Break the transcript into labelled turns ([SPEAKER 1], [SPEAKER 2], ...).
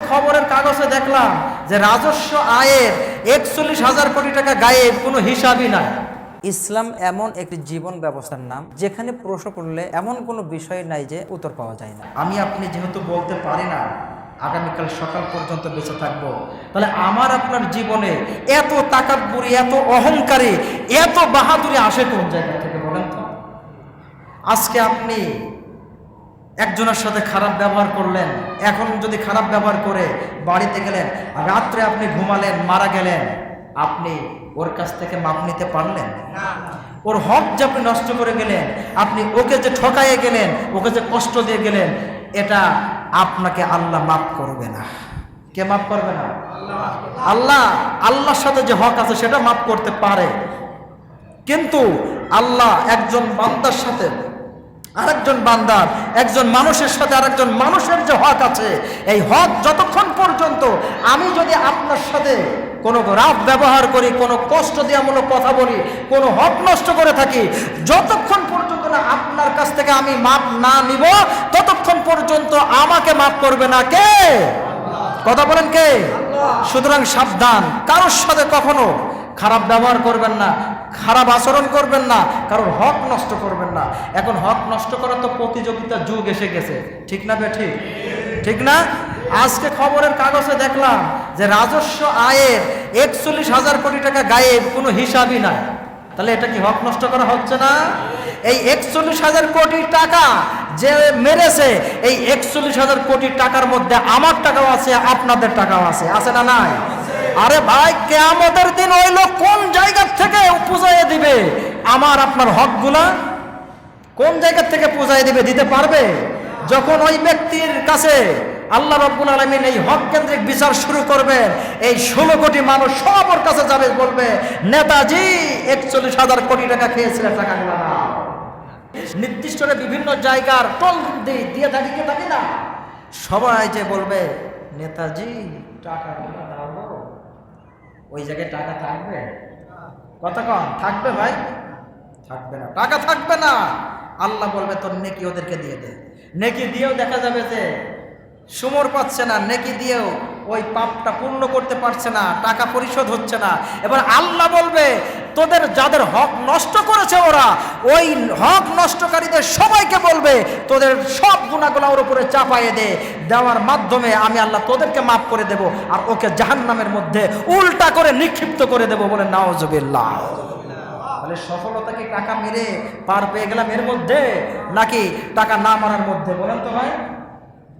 [SPEAKER 1] খবরের কাগজে দেখলাম যে রাজস্ব আয়ের একচল্লিশ হাজার কোটি টাকা গায়েব কোনো হিসাবই নাই।
[SPEAKER 2] ইসলাম এমন একটি জীবন ব্যবস্থার নাম যেখানে প্রশ্ন করলে এমন কোনো বিষয় নাই যে উত্তর পাওয়া যায় না।
[SPEAKER 1] আমি আপনি যেহেতু বলতে পারি না আগামীকাল সকাল পর্যন্ত বেঁচে থাকব। তাহলে আমার আপনার জীবনে এত তাকাব্বুরি এত অহংকারী এত বাহাদুরি আসে কোন জায়গা থেকে বলেন তো? আজকে আপনি একজনের সাথে খারাপ ব্যবহার করলেন এখন যদি খারাপ ব্যবহার করে বাড়িতে গেলেন রাত্রে আপনি ঘুমালেন মারা গেলেন আপনি ওর কাছ থেকে মাপ নিতে পারলেন? ওর হক যে আপনি নষ্ট করে গেলেন আপনি ওকে যে ঠকাইয়ে গেলেন ওকে যে কষ্ট দিয়ে গেলেন এটা আপনাকে আল্লাহ মাফ করবে না। কে মাফ করবে না? আল্লাহ আল্লাহর সাথে যে হক আছে সেটা মাফ করতে পারে। কিন্তু আল্লাহ একজন বান্দার সাথে আরেকজন বান্দার, একজন মানুষের সাথে আরেকজন মানুষের যে হক আছে, এই হক যতক্ষণ পর্যন্ত আমি যদি আপনার সাথে কোনো রাত ব্যবহার করি, কোনো কষ্ট দেওয়ামূলক কথা বলি, কোনো হক নষ্ট করে থাকি, যতক্ষণ পর্যন্ত না আপনার কাছ থেকে আমি মাপ না নিব, ততক্ষণ পর্যন্ত আমাকে মাপ করবে না কে? কথা বলেন কে? সুতরাং সাবধান, কারোর সাথে কখনো খারাপ ব্যবহার করবেন না খারাপ আচরণ করবেন না কারোর হক নষ্ট করবেন না। এখন হক নষ্ট করার তো প্রতিযোগিতা যুগ এসে গেছে। ঠিক না বে ঠিক ঠিক না? আজকে খবরের কাগজে দেখলাম যে রাজস্ব আয়ের একচল্লিশ হাজার কোটি টাকা গায়েব, কোনো হিসাবই নাই। তাহলে এটা কি হক নষ্ট করা হচ্ছে না? এই একচল্লিশ হাজার কোটি টাকা যে মেরেছে, এই একচল্লিশ হাজার কোটি টাকার মধ্যে আমার টাকাও আছে, আপনাদের টাকাও আছে। আছে না নাই? আরে ভাই, কেয়ামতের দিন ওই লোক কোন জায়গার থেকে পূজায় দিবে? আমার, আপনার হক হকগুলা কোন জায়গা থেকে পূজায় দিবে, দিতে পারবে? যখন ওই ব্যক্তির কাছে আল্লাহ রব্বুল আলমিন এই হক কেন্দ্রিক বিচার শুরু করবে এই ষোলো কোটি মানুষ সবার কাছে যাবে, বলবে, নেতাজি, একচল্লিশ হাজার কোটি টাকা খেয়েছিলেন টাকাগুলো না। নির্দিষ্ট বিভিন্ন জায়গার টোল দিয়ে দিয়ে থাকি কি থাকি না। সবাই যে বলবে, নেতাজি, টাকা দাও ওই জায়গায় টাকা থাকবে? কতক্ষণ থাকবে ভাই? থাকবে না। টাকা থাকবে না। আল্লাহ বলবে, তোর নেকি ওদেরকে দিয়ে দে। নেকি দিয়েও দেখা যাবে যে সুমর পাচ্ছে না, নেকি দিয়েও ওই পাপটা পূর্ণ করতে পারছে না, টাকা পরিশোধ হচ্ছে না। এবার আল্লাহ বলবে, তোদের যাদের হক নষ্ট করেছে ওরা, ওই হক নষ্টকারীদের সবাইকে বলবে, তোদের সব গুণাগুলো ওর উপরে চাপাইয়ে দে। দেওয়ার মাধ্যমে আমি আল্লাহ তোদেরকে মাফ করে দেব আর ওকে জাহান্নামের মধ্যে উল্টা করে নিক্ষিপ্ত করে দেব বলে নাওজবিল্লাহ তাহলে সফলতা কি টাকা মেরে পার পেয়ে গেলাম এর মধ্যে নাকি টাকা না মারার মধ্যে? বলেন তো ভাই।